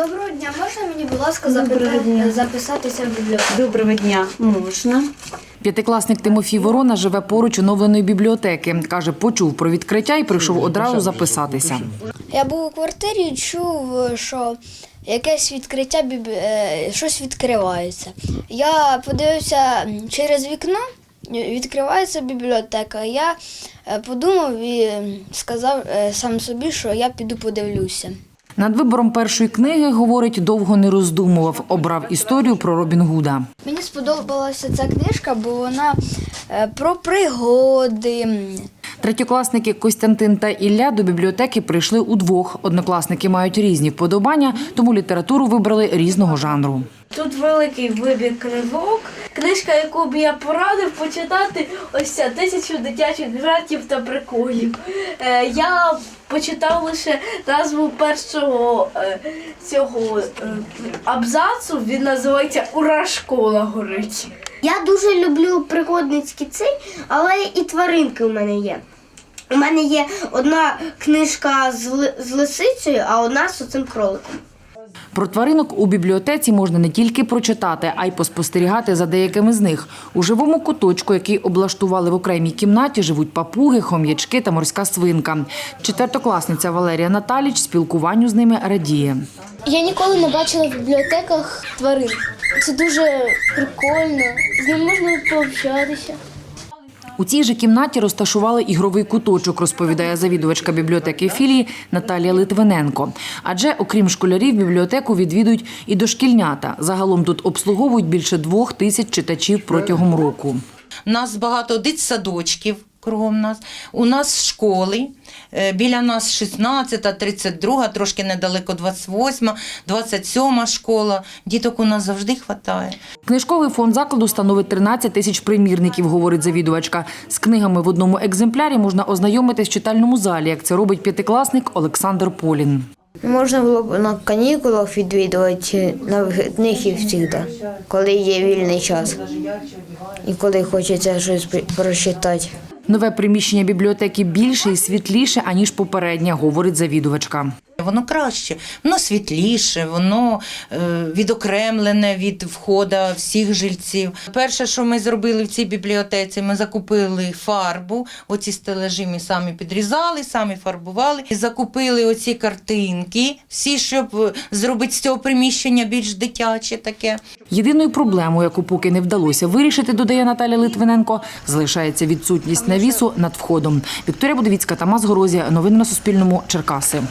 Доброго дня, можна мені, будь ласка, запита- записатися в бібліотеку? Доброго дня, можна. П'ятикласник Тимофій Ворона живе поруч оновленої бібліотеки. Каже, почув про відкриття і прийшов одразу записатися. Я був у квартирі і чув, що якесь відкриття, е, щось відкривається. Я подивився через вікно, відкривається бібліотека. Я е, подумав і сказав е, сам собі, що я піду подивлюся. Над вибором першої книги, говорить, довго не роздумував. Обрав історію про Робін Гуда. Мені сподобалася ця книжка, бо вона е, про пригоди. Третьокласники Костянтин та Ілля до бібліотеки прийшли удвох. Однокласники мають різні вподобання, тому літературу вибрали різного жанру. Тут великий вибір книжок. Книжка, яку б я порадив почитати, ось ця тисячу дитячих жартів та приколів. Е, я почитав лише назву першого е, цього е, абзацу. Він називається Ура школа горить. Я дуже люблю пригодницькі цей, але і тваринки у мене є. У мене є одна книжка з, з лисицею, а одна з оцим кроликом. Про тваринок у бібліотеці можна не тільки прочитати, а й поспостерігати за деякими з них. У живому куточку, який облаштували в окремій кімнаті, живуть папуги, хом'ячки та морська свинка. Четвертокласниця Валерія Наталіч спілкуванню з ними радіє. Я ніколи не бачила в бібліотеках тварин. Це дуже прикольно. З ним можна пообщатися. У цій же кімнаті розташували ігровий куточок, розповідає завідувачка бібліотеки філії Наталія Литвиненко. Адже, окрім школярів, бібліотеку відвідують і дошкільнята. Загалом тут обслуговують більше двох тисяч читачів протягом року. У нас багато дитсадочків кругом нас. У нас школи. Е, Біля нас 16, 32, трошки недалеко 28, 27 школа. Діток у нас завжди вистачає. Книжковий фонд закладу становить 13 тисяч примірників, говорить завідувачка. З книгами в одному екземплярі можна ознайомитись в читальному залі, як це робить п'ятикласник Олександр Полін. Можна було б на канікулах відвідувати на вихідних і завжди, коли є вільний час і коли хочеться щось при- прочитати. Нове приміщення бібліотеки більше і світліше, аніж попереднє, говорить завідувачка. Воно краще, воно світліше, воно е, відокремлене від входу всіх жильців. Перше, що ми зробили в цій бібліотеці, ми закупили фарбу. Оці стележі ми самі підрізали, самі фарбували. І закупили оці картинки, всі, щоб е, зробити з цього приміщення більш дитяче таке. Єдиною проблемою, яку поки не вдалося вирішити, додає Наталя Литвиненко, залишається відсутність навісу над входом. Вікторія Будовіцька, Тамас Горозія. Новини на Суспільному. Черкаси.